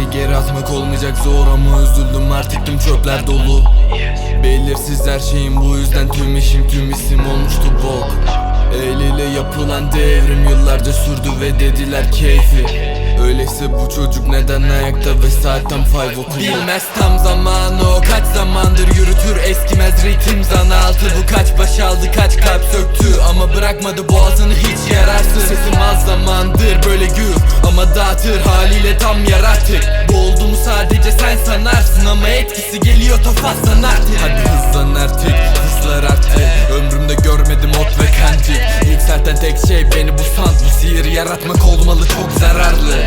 şeyi geri atmak olmayacak zor ama üzüldüm artık tüm çöpler dolu. Belirsiz her şeyin bu yüzden tüm işim tüm isim olmuştu bok. El ile yapılan devrim yıllarca sürdü ve dediler keyfi. Öyleyse bu çocuk neden ayakta ve saatten five okuyor? Bilmez tam zamanı o kaç zamandır yürütür eskimez ritim zan altı Bu kaç baş aldı kaç kalp söktü ama bırakmadı boğazını hiç yararsız. Sesim az zamandır böyle gür ama dağıtır. Haliyle tam yaratık. Bu olduğumu sadece sen sanarsın ama etkisi geliyor tafaslan artık Hadi hızlan artık hızlar arttı. Ömrümde görmedim ot ve kancık Yükselten tek şey beni bu sant Bu sihir yaratmak olmalı çok zararlı.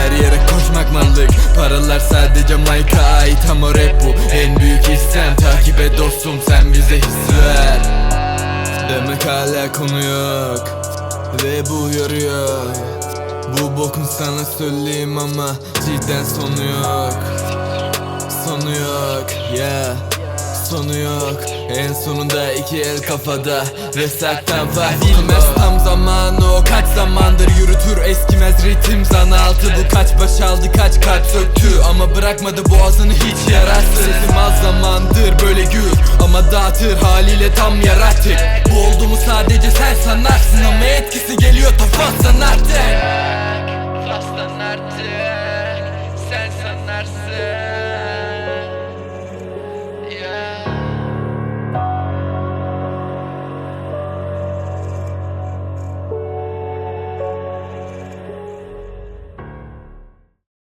Her yere koşmak mallık Paralar sadece Mike'a ait ama Demek hala konu yok Ve bu yoruyor. Bu bokun sana söyleyeyim ama cidden sonu yok. Sonu yok yeah. Sonu yok. En sonunda iki el kafada Ve saktan var Bilmez tam zamanı o kaç zamandır yürütür Eskimez ritim zan altı. Bu kaç baş aldı kaç kalp söktü Ama bırakmadı boğazını hiç yararsız Sesim az zamandır böyle gür Ama dağıtır haliyle tam yaratık verse.